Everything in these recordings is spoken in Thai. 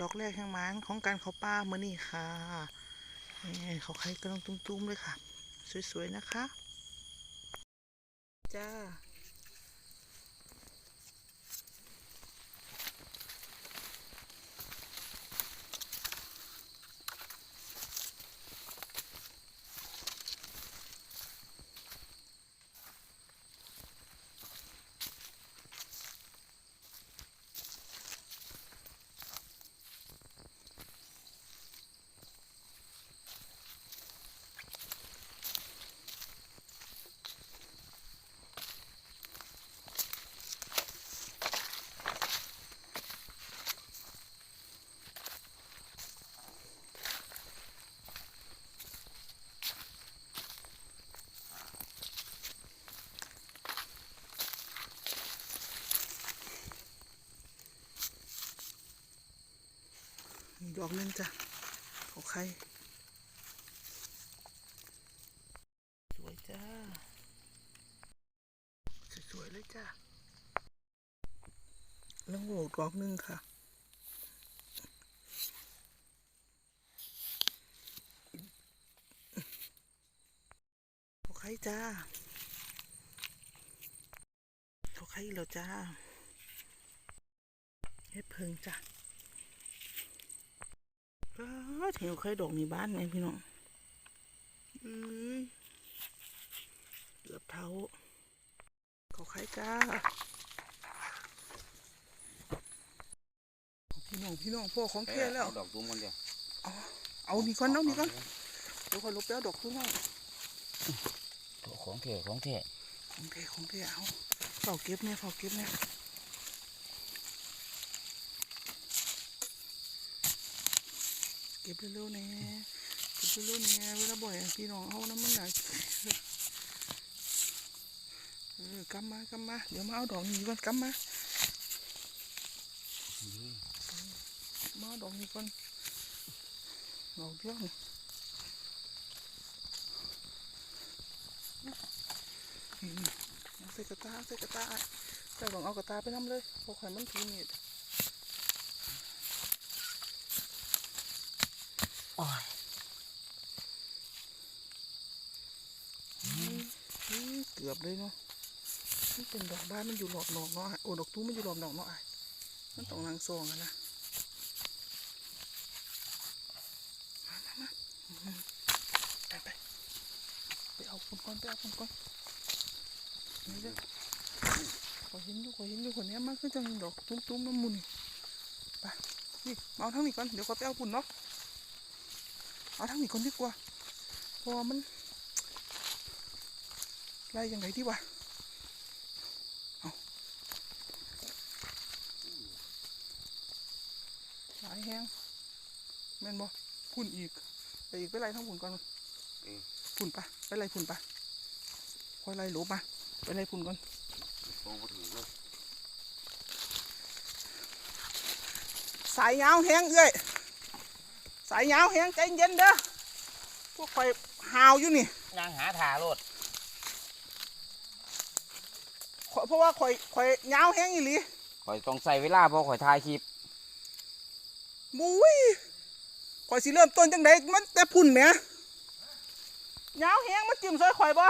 ดอกแรกแห่งมันของการเขาป้าเมื่อนี่ค่ะนี่เขาใครกำลังตุ้มๆเลยค่ะ สวยๆนะคะ จ้า ดอกหนึงจ้ะเขาไข่สวยจ้า สวยๆเลยจ้าแล้วโหดอกหนึงค่ะ เขาไข่จ้าเขาไข่แล้วจ้าเฮ็ดเพิงจ้ะก็เถียวเคยดอกในบ้านไงพี่น้องอืมเกือบเท้าเขาใครจ้าพี่น้องพี่น้องพ่อของแท้แล้วดอกตุ้มคนเดียวเอานี่ก่อนเอานี่ก่อนเดี๋ยวคอยลบแล้วดอกพี่น้องของแท้ของแท้ของแท้ของแท้เอาเฝ้าเก็บเนี่ยเฝ้าเก็บเนี่ย ก็บเร็วๆเนี่ยเก็บเร็วๆเนี่ยเวลาบ่อยพี่น้องเอาน้ำมันหนักเออกำมากำมาเดี๋ยวมาเอาดอกนี้ก่อนกำมามาดอกนี้ก่อนดอกเดียวนี่นี่นี่เอาใส่กระตาใส่กระตาเจ้าต้องเอากระตาไปน้ำเลยพราะข่อยมันทีมีด โอ้ย อืม เกือบเลยเนาะมันเป็นดอกบ้านมันอยู่หลอกนอกเนาะโอ้ดอกตู้มันอยู่หลอกนอกเนาะอ้มันต้องนางซองอะนะมามามาไปไปไปเอาคนก่อนไปเอาคนก่อนนี่เด้อขอเห็นอยู่ขอเห็นอยู่คนเนี้ยมันคือจังดอกตุ้มๆน้ำมุนนี่ไปนี่มาเอาทั้งนี้ก่อนเดี๋ยวขอไปเอาปุ่นเนาะ เอาทั้งนี้ก่อนดีกว่าเพราะว่ามันไล่ยังไงดีวะเอาหลายแห้งแม่นบ่พุ่นอีกไปอีกไปไล่ทั้งพุ่นก่อนพุ่นปะไปไล่พุ่นปะคอยไล่หลบมาไปไล่พุ่นก่อนโอ้โหถือเลยสายยาวแห้งเอ้ย สายยาวแห้งใจเย็นเด้อพวกคอยหาวอยู่นี่นางหาถาโลดข้อยเพราะว่าคอยคอยยาวแห้งอีหลีข่อยต้องใส่เวลาเพอข่อยถ่ายคลิปบุ้ยข่อยสิเริ่มต้นจังไดมันแต่พุ่นแหมยาวแหงมาจิ้มซอยข่อยบ่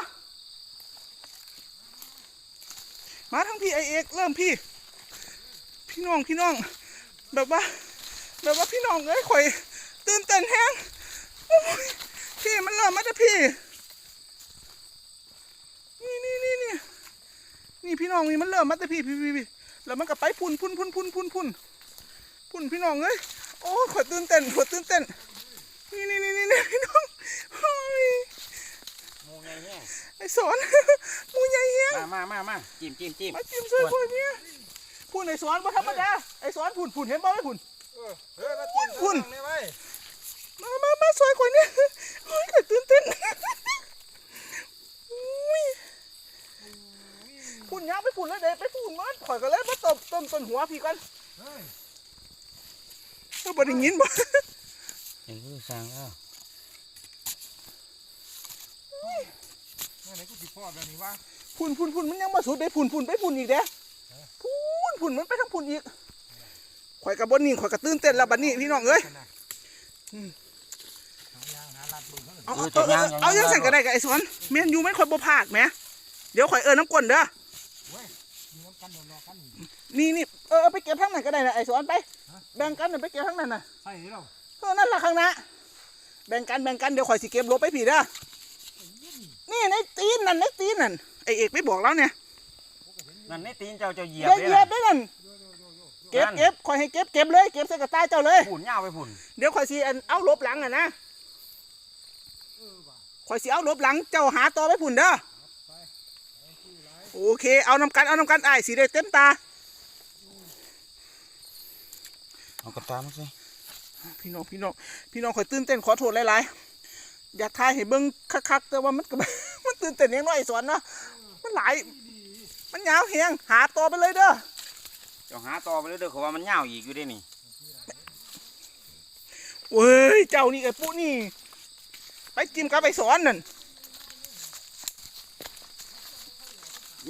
มาทั้งพี่ไอเอกเริ่มพี่ พี่น้องพี่น้องแบบว่าแบบว่าพี่น้องเอ้ยข่อย ตื่นเต้นแฮงโอ้ยพี่มันเริ่มมาจากพี่ นี่นี่นี่นี่นี่พี่น้องนี่มันเริ่มมาจากพี่พี่พี่พี่แล้วมันก็ไปพุ่นพุ่นพุ่นพุ่นพุ่นพุ่นพุ่นพี่น้องเอ้ยโอ้ขวดตื่นเต้นขวดตื่นเต้น นี่นี่นี่นี่นี่พี่น้องโอ้ยมูไงเนี่ยไอสอนหมูใหญ่เฮียมามามามาจิ้มจิ้มจิ้มมาจิ้มซอยคนเนี่ยพูนไอสอนบ่ธรรมดาไอสอนพูนพูนเห็นบ่ไอพูนเฮ้ยมาจิ้มคุณนี่ไว้ มามามาซอยคนเนี่ยโอ้ยขวดตื่นเต้นอุ้ยพูนยาวไปพูนเลยเด็ไปพูนมันข่อยก็เลยมาตบต้นต้นหัวพี่กันเฮ้ยเออบ่ได้ยินบ่เห็นคือสร้างแล้วเมื่อไหร่กูสิพอดแบบนี้วะพูนพูนพูนมันยังมาสุดเด้พูนพูนไปพูนอีกเด้พูนพูนมันไปทางพูนอีกข่อยข่อยกับบนนี่ข่อยกระตื้นเต้นแล้วบัดนี้พี่น้องเอ้ย อืม หายางหาลัด เบิ่งเท่านั้นเอาเอาเอาเอาเอายังสั่นก็ได้กับไอ้สอนแม่นอยู่ไหม่ข่อยบ่พลาดแหมเดี๋ยวข่อยเอิ้นน้ำกลนเด้อเว้ยมีน้ำกันโดนรอกันนี่นี่เออเอาไปเก็บทางไหนก็ได้นะไอ้สอนไป แบ่งกันน่ะไปเก็บทางนั้นน่ะใส่เราเออนั่นล่ะข้างหน้าแบ่งกันแบ่งกันเดี๋ยวข่อยสิเก็บลบไปผีเด้อนี่ในตีนนั่นในตีนนั่นไอเอกไปบอกแล้วเนี่ยนั่นในตีนเจ้าเจ้าเหยียบอย่าเลเหยียยบด้วยนั่นเก็บนั่นเก็บข่อยให้เก็บเก็บเลยเก็บใส่กระต่ายเจ้าเลยผุนยาวไปผุนเดี๋ยวข่อยสิอันเอาลบหลังอะนะ ข่อยสิเอาลบหลังเจ้าหาต่อไปพุ่นเด้อโอเค เอานำกัน เอานำกันไอ้ายสิได้เต็มตา เอากระตามาสิพี่น้อง พี่น้อง พี่น้องข่อยตื่นเต้นขอโทษหลายๆ อยากทายให้เบิ่งคักๆ แต่ว่ามันก็มันตื่นเต้นยังน้อยสอนเนาะ มันหลาย มันยาวเฮียงหาต่อไปเลยเด้อเจ้าหาต่อไปเลยเด้อเขาว่ามันยาวอีกอยู่เด้นี่เว้ย เจ้านี่ไอ้ปุ๊นี่ ไปจิ้มกับไปสอนนั่น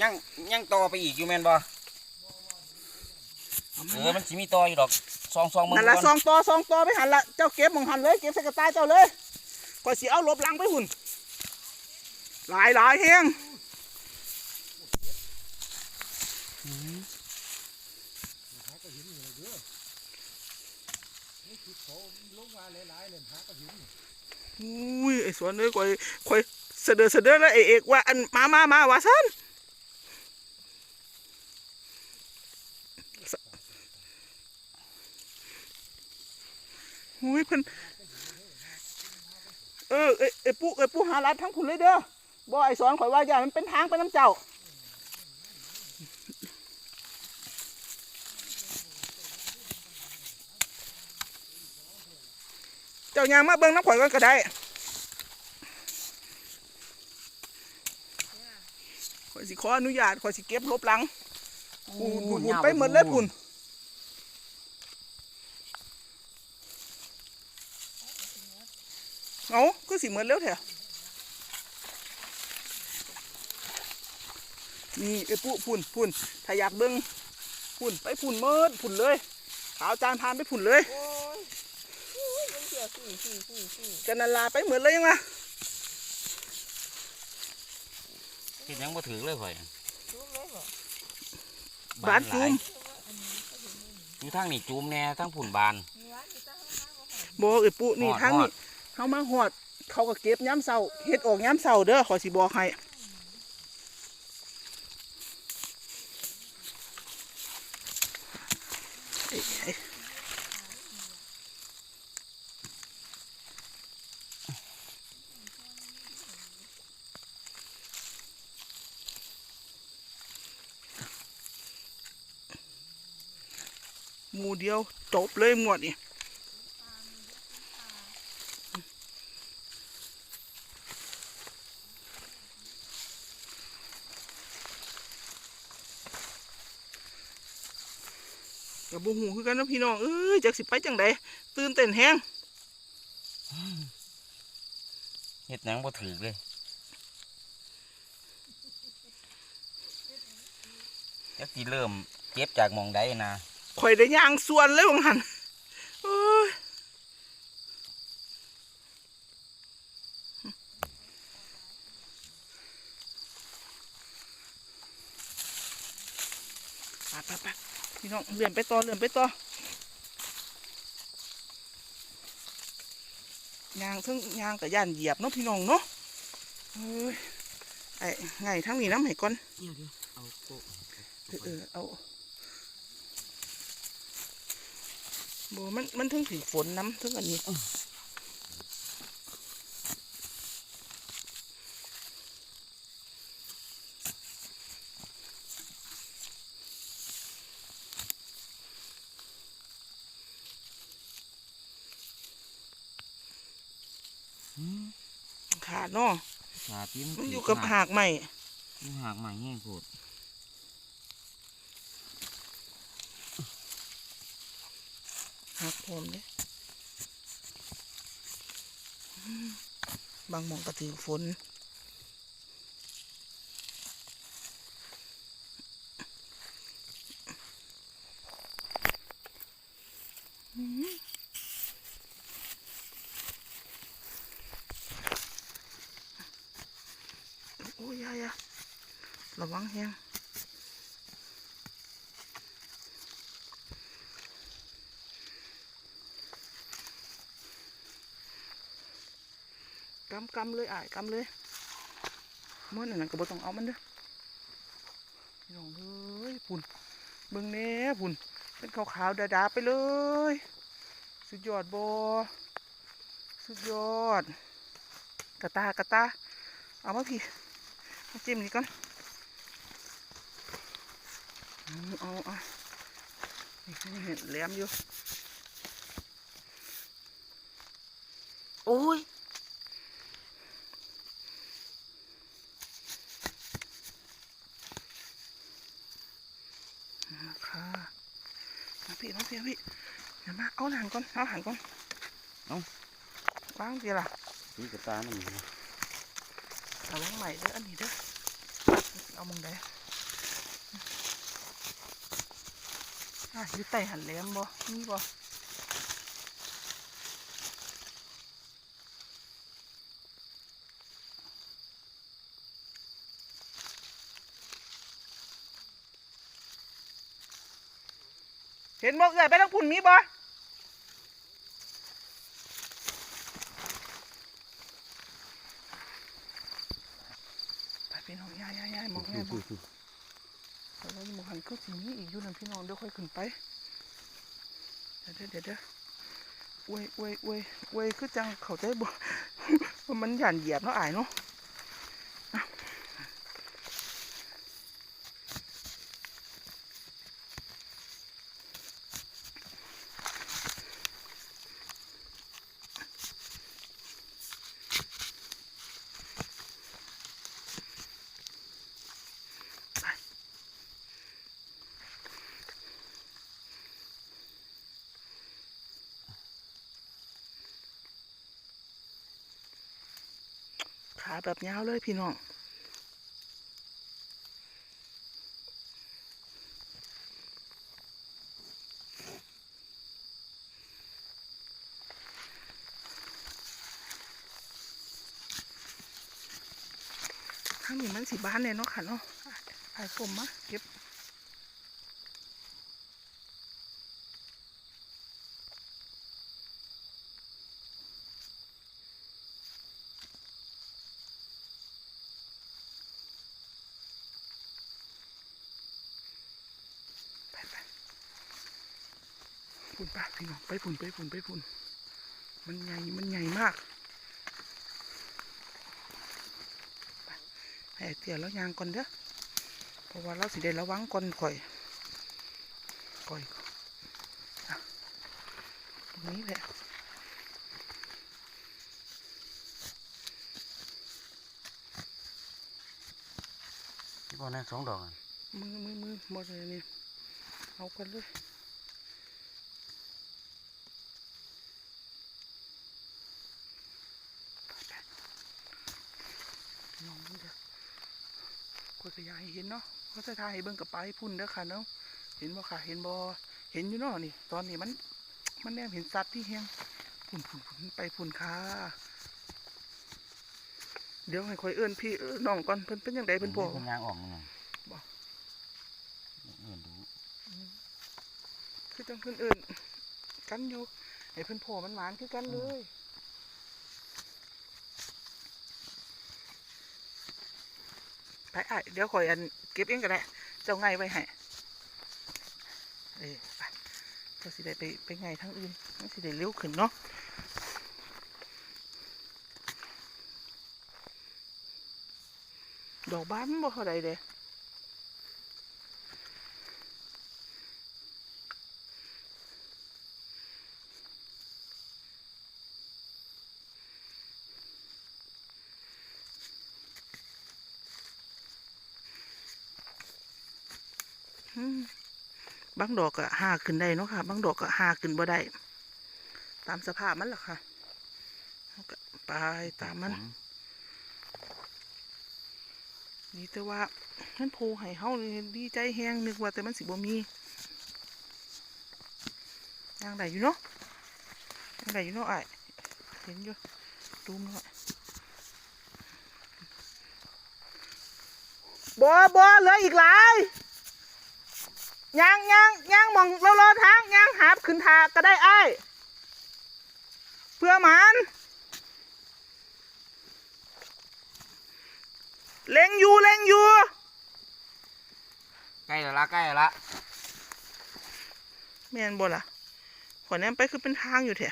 ยังยังต่อไปอีกอยู่แม่นบ่เออมันสิมีต่ออยู่ดอกซองซองมึงนั่นละซก่อนองต่อซองต่อไปหันละเจ้าเก็บหมองหันเลยเก็บใส่กระต่ายเจ้าเลยก่อนสิเอาหลบหลังไปหุ่นหลายหลายเฮียง ลงมาหลายๆเลยหากระหิน อุ้ยไอ้สวนเลยคอยคอยเสดอเสดอแล้วไอ้เอกว่าอันมามามาว่าซันอุ้ยเพิ่นเออไอ้ไอ้ปุ๊ไอ้ปุ๊หาลัดทั้งคุณเลยเด้อบ่ไอ้สอนข่อยว่าอย่ามันเป็นทางไปน้ำเจ้า จ้ายางมาเบิ่งน้ำข่อยก่อนก็ได้ข่อยสิขออนุญาตข่อยสิเก็บลบหลังปุ่นปุ่นไปหมดเลยปุ่นเอาคือสิเหมือนเร็วแท้นี่ไอ้ปุ๊ปุ่นปุ่นถ้าอยากเบิ่งปุ่นไปปุ่นเมิดปุ่นเลยขาวจานพานไปปุ่นเลย โอ้ยอุ้ยมันเสียสี่สี่สี่สี่ กันนาลาไปเหมือนเลยยังวะกินยังมาถือเลยข่อยรู้เลยบ่บานจูมอยู่ทางนี่จูมแน่ทางผุนบานโบ่อบอกไอ้ปุ๊นี่ฮอดทางนี่เขามาหอด เขาก็เก็บย้ำเสาเฮ็ดออกย้ำเสาเด้อขอสีบอให้เอ้ยเอ้ยหมู เดียวจบเลยหมดนี่กับบุหูคือกันนะพี่น้องเอ้ยจากสิไปจังใดตื่นเต้นแฮงเฮ็ดหยังบ่ถือเลยจักสิเริ่มเก็บจากมองใดนะ ข่อยได้ย่างส่วนเลยวังหันเอ้ยไปไปไปพี่น้องเลื่อนไปต่อเลื่อนไปต่อยางซึ่งยางกับย่านเหยียบเนาะพี่น้องเนาะเอ้ยไอ้ไงทั้งนี้น้ำให้ก่อนเดี๋ยวเอาโกเออเออเอา โบมันมันถึงถึงฝนน้ำถึงอันนี้ขาดเนาะขาตีมันอยู่กับหากใหม่มันหากใหม่แห้งโพดหากผมเด้อืมบางมองก็ถือฝนหือโอ้ยยายระวังแฮงำกำเลยอ่ายกำเลยมันอันนั้นก็บ่ต้องเอามันเด้อพี่น้องเอ้ยพุ่นเบิ่งแน่พุ่นเป็นขาวๆดาๆไปเลย สุดยอดบอสุดยอด กระตากระตา เอามาพี่มาจิ้มนี่ก่อนเอาเอาเอานี่เห็นแหลมอยู่ โอ้ย มาค่ะมาพี่มาพี่มาพี่เดี๋ยว มาเอาหนังก่อนเอาหันก่อนเอาวางสิล่ะนี่กระตามันนี่เอาวางใหม่เด้ออันนี้เด้อเอามองได้อะอยู่ใต้หันแหลมบ่มีบ่เห็นบ่เอื้อยไปทางพุ่นมีบ่ไปพี่น้องย้ายย้ายย้าย มองแม่มองแต่ว่าอยู่หมองหันก็สิมีอีกอยู่นั่นพี่น้องเดี๋ยวค่อยขึ้นไป เดี๋ยวเดี๋ยวเดี๋ยวเดี๋ยวอวยอวยอวยอวยคือจังเข้าใจบ่ว่ามันหยันเหยียบเนาะอายเนาะอะ ขาแบบยาวเลยพี่น้องทางนี้มันสีบ้านเลยเนาะค่ะเนาะไอ้กลมมาเก็บ ไปไปฝุ่นปะ พี่น้องไปฝุ่นไปฝุ่นไปฝุ่นมันใหญ่มันใหญ่มากไปให้เตี๋ยแล้วยางก่อนเด้อเพราะว่าเราสิได้ระวังก่อนข่อยข่อยอะตรงนี้แหละที่พ่อนั่นสองดอกอะมือมือมือหมดเลยนี่เอากันเลยไปๆน้องมึงเด้อคอยกระยาย เห็นเนาะเขาจะถ่ายให้เบิ่งกับไปลายพุ่นเด้อค่ะเนาะเห็นบ่ค่ะ เห็นบ่เห็นอยู่เนาะนี่ ตอนนี้มัน มันแนมเห็นสัตว์ที่เฮียงพุ่นพุ่นพุ่นไปพุ่นค่ะ เดี๋ยวให้คอยเอื้อนพี่เอื้อนน้องก่อนเพิ่นเป็นยังไงเพิ่นพ่อเป็นยางออกมันน่ะบ่เออดูคือจังเพิ่นเอื่นกันอยู่ไอ้เพิ่นโผล่มันหวานคือกันเลย ไปอะเดี๋ยวคอยอันเก็บเองก็ได้เจ้าไงไว้ให้เออไปเจ้าสิได้ไปไปไงทั้งอื่นมันสิได้เร็วขึ้นเนาะดอกบ้านมันบ่เท่าใดเด้ บางดอกก็หาขึ้นได้เนาะค่ะ บางดอกก็หาขึ้นบ่ได้ ตามสภาพมันแหละค่ะเราก็ไปตามมัน นี่แต่ว่ามันโพให้เฮานี่ดีใจแฮงนึกว่าแต่มันสิบ่มียางไหนอยู่เนาะยางไหนอยู่เนาะไอ้ายเห็นอยู่ดูมหน่อยบัวบัวเหลืออีกหลาย ยางยางยางมองเรารอทางยางหาบขึ้นทาก็ได้ไอ้ายเพื่อหมันเล็งอยู่เล็งอยู่ใกล้แล้วละใกล้แล้วละแม่นบ่ล่ะขอแนมไปคือเป็นทางอยู่แท้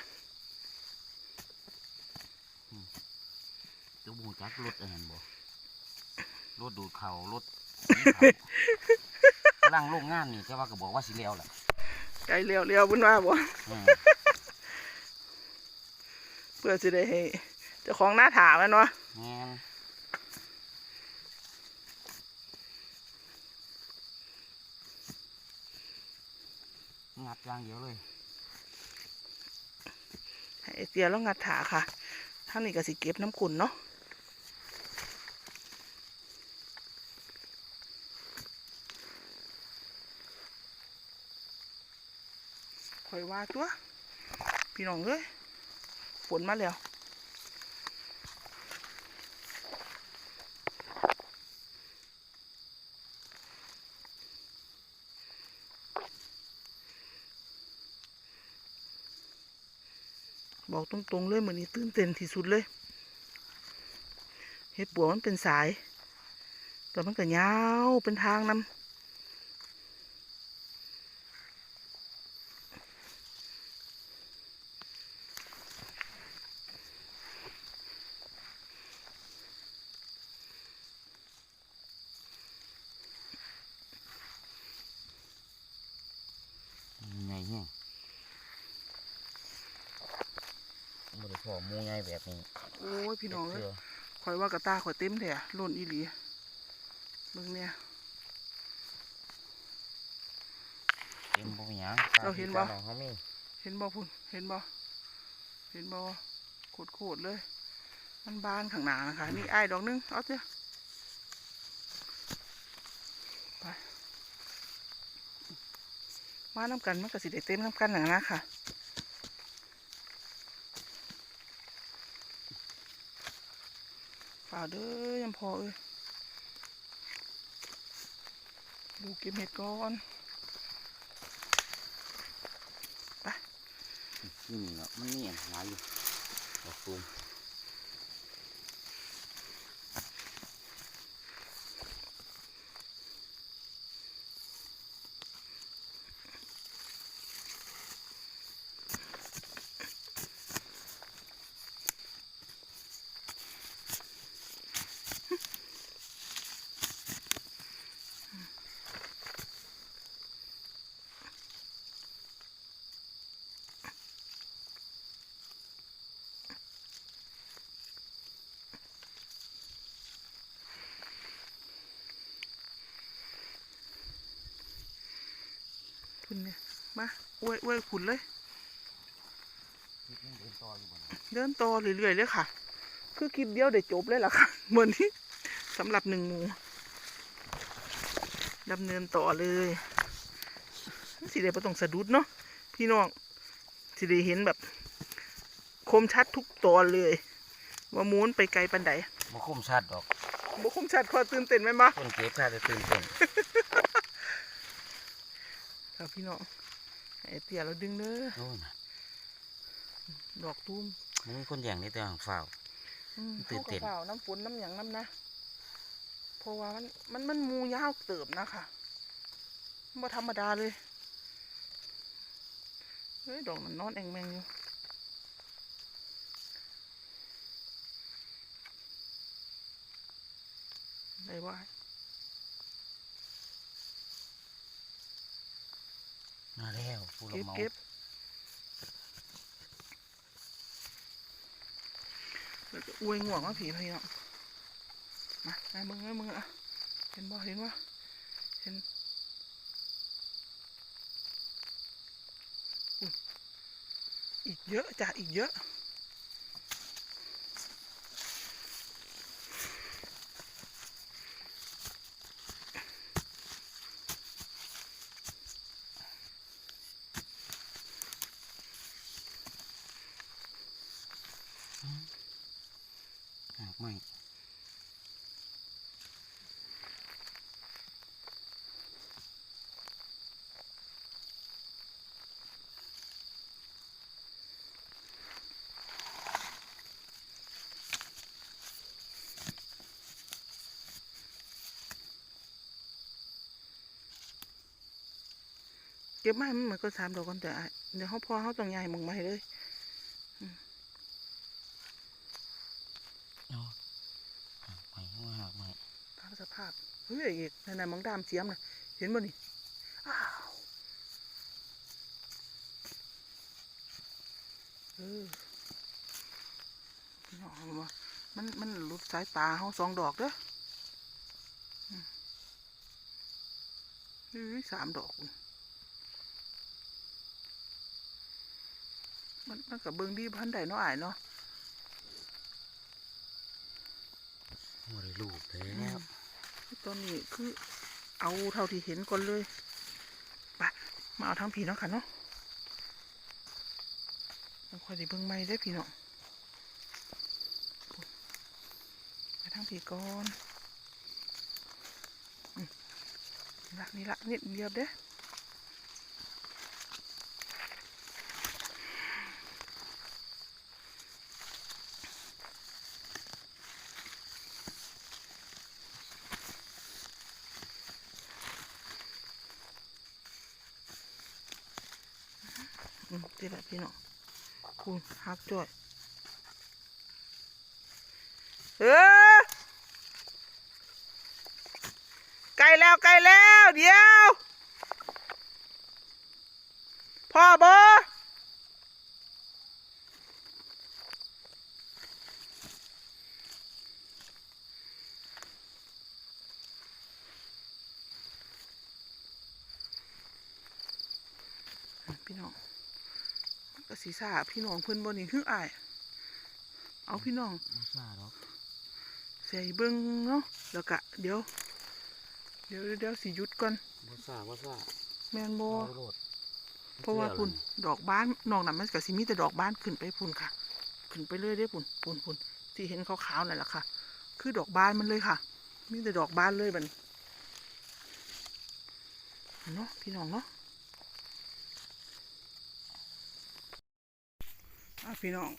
เจ้าบูจักรถอันนั้นบ่รถดูดเขารถ กำลังโรงงานนี่แต่ว่าก็บอกว่าสิเลี้ยวแหละไกลเลี้ยวเลี้ยวบุญว่าบ่อืมเพื่อจะได้ให้เจ้าของหน้าถามมันเนาะแม่นงัดอย่างเดียวเลยให้ไอ้เตียแล้วงัดถาค่ะทางนี้ก็สิเก็บน้ำขุนเนาะ อยว่าตัว พี่น้องเอ้ยฝนมาแล้วบอกตรงๆเลยเหมือนนี้ตื่นเต้นที่สุดเลยเห็ดปัวมันเป็นสายแต่มันก็ยาวเป็นทางนำ ใหญ่แห้งบ่ได้พ อหมูใหญ่แบบนี้ โอ้ยพี่น้องเอ้ยเชื่อคอยว่ากระตาข่อยเต็มแท้ล้นอีหลีเบิ่งเนี่ยเต็มบ่มีหยังเราเห็นบ่ตมที่ตาองเขามีเห็นบ่พุ่นเห็นบ่เห็นบ่โคตรโคตรๆเลย มันบานข้างหน้านะคะนี่ไอ้ายดอกหนึงเอาเถอะไปมาน้ำกันมันก็สิได้เต็มน้ำกันหนังนะค่ะ เด้อยังพอเอ้ยดูเก็บเห็ดก่อนนี่นี่เนาะมันมีอันหลายอยู่ดอกตูม พุ่นเนี่ยมาอวยอวยขุนเลยคิดยังเดินต่ออยู่บ่นะเดินต่อเรื่อยๆเลยค่ะ คือคลิปเดียวได้จบเลยล่ะค่ะเหมือนที่สำหรับหนึ่งหมูดำเนินต่อเลยสิได้ประต้องสะดุดเนาะพี่น้องสิได้เห็นแบบ คมชัดทุกตอนเลย ว่าหมูนไปไกลปันใดบ่คมชัดดอกบ่คมชัดพอตื่นเต้นไหมนบ่คนเก็บแค่จะตื่นเต้นครับ พี่น้องไอ้เตี่ยเราดึงเด้อโอ้ยนะดอกตุ้มมันมีคนแย่งในตัวของฝ้าว อืมตื่นเต้น ข้ากระเป๋าน้ำฝนน้ำหยังน้ำนะเพราะว่ามันมันมันหมูยาวเติบนะคะบ่ธรรมดาเลยเฮ้ยดอกมันนอนแองแมงอยู่ได้ว่า มาแล้วผู้รับเก็บเหมาเก็บแล้วก็อวยง่วงว่าผีพี่เนาะมาไอ้มึงไอ้มึงอะเห็นบ่เห็นบ่เห็นอุ๊ยอีกเยอะจ้ะอีกเยอะ ไหมเก็บไม้มันเหมือนก็สามดอกกันแต่เดี๋ยวเขาพอเขาต้องย้ายหมองไม้เลย เอาหักไหมเอาหักไหม ตามสภาพเฮ้ยเอกนั่นน่ะมองดามเสียมนะเห็นบ่นี่อ้าวเออพี่ออามามันมันหลุดสายตาเขาสองดอกเด้ออืมเฮ้ยสามดอก มันมันกับเบิ่งดีพันใดเนาะอายเนาะโอ้ได้ลูกแล้ว ตอนนี้คือเอาเท่าที่เห็นก่อนเลยไปมาเอาทั้งผีเนาะค่ะเนาะมันค่อยได้เบิ่งไม่ได้อพี่เนาะมาทั้งผีก่อนอืมนี่ละนี่ละนิดเดียวเด้อ อืมนี่ละพี่เนาะคุณฮักจ่อยเออไกลแล้วไกลแล้ว เดี๋ยว พ่อบอพี่น้อง มันก็สีสาพี่น้องเพิ่นบนนี่คืออายเอาพี่น้องไม่ทราบหรอกใส่เบิ้งเนาะแล้วก็เดี๋ยว เดี๋ยวเดี๋ยวสิหยุดก่อนไม่ทราบว่าทราบแมนโบเอาโลดเพราะว่าพุ่นดอกบ้านนอกนั้นมันก็สิมีแต่ดอกบ้านขึ้นไปพุ่นค่ะ ขึ้นไปเรื่อยได้อพุ่นพุ่นพุ่นที่เห็นขาวๆนั่นแหละค่ะ คือดอกบ้านมันเลยค่ะ มีแต่ดอกบ้านเลยบัดนเนาะพี่น้องเนาะอะ พี่น้อง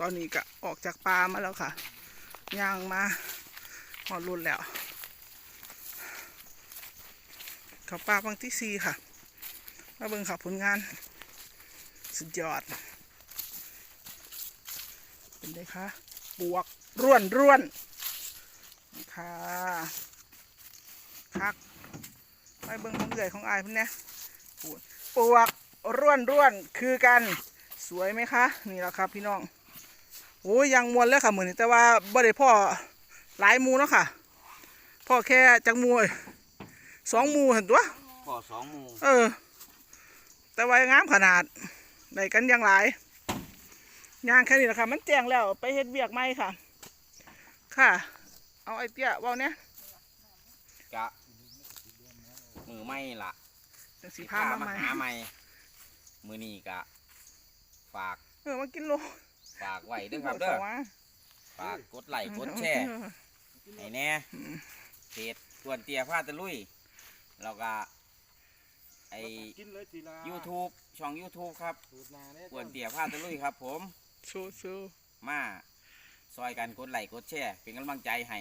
ตอนนี้ก็ออกจากป่ามาแล้วค่ะย่างมาหอดรุ่นแล้วเขาป่าบางที่สี่ค่ะมาเบิ่งค่ะผลงาน สุดยอด เป็นไงคะบวกร่วนร่วนค่ะคักไปเบิ่งของเอื่อยของอายพิ่นเนี่ยปวดปวกร่วนร่วนคือกัน สวยไหมคะนี่แหละครับพี่น้องโอ้ยยังมวนแล้วค่ะเหมือนนี้แต่ว่าบ่ได้พ่อหลายหมูเนาะค่ะพ่อแค่จักหมูเอ้ยสองหมูเห็นตัวพอสองหมูเออ แต่ว่างามขนาดได้กันอยังหลายย่างแค่นี้แหละค่ะมันแจ้งแล้วไปเฮ็ดเวียกไหมค่ะ ค่ะ เอาไอเตี้ยเว่าเนี่ยกะมือไม่ละจังสีพามาใหม่หาไม่มือนี่กะ ฝากเออมากินโลฝากไว้เด้วยครับเด้อสวะฝากกดไลค์กดแชร์ให้แน่เพจทวนเตียผ้าตะลุยแล้วก็ไอกินเลยทีละ YouTube ช่อง YouTube ครับสูตรนาเนี่ยทวนเตียผ้าตะลุยครับ ผมสู้สู้มาซอยกันกดไลค์กดแชร์เป็นกำลังใจให้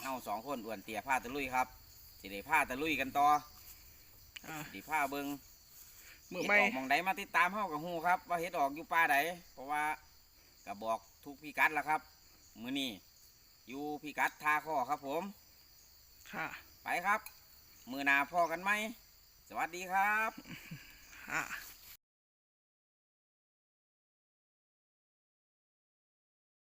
เงาสองคนอ้วนเตียผ้าตะลุยครับสิได้ผ้าตะลุยกันต่ออ่าสิผ้าเบิง มือเฮ็ดไม่ออกหมองใดมาติดตามเฮากับฮูครับ ว่าเฮ็ดออกอยู่ป่าใดเพราะว่าก็บอกทุกพิกัดแล้วครับ มื้อนี้อยู่พิกัดทาข้อครับ ผม ค่ะ ไปครับ มือหนาพอกันไหมสวัสดีครับ ค่ะ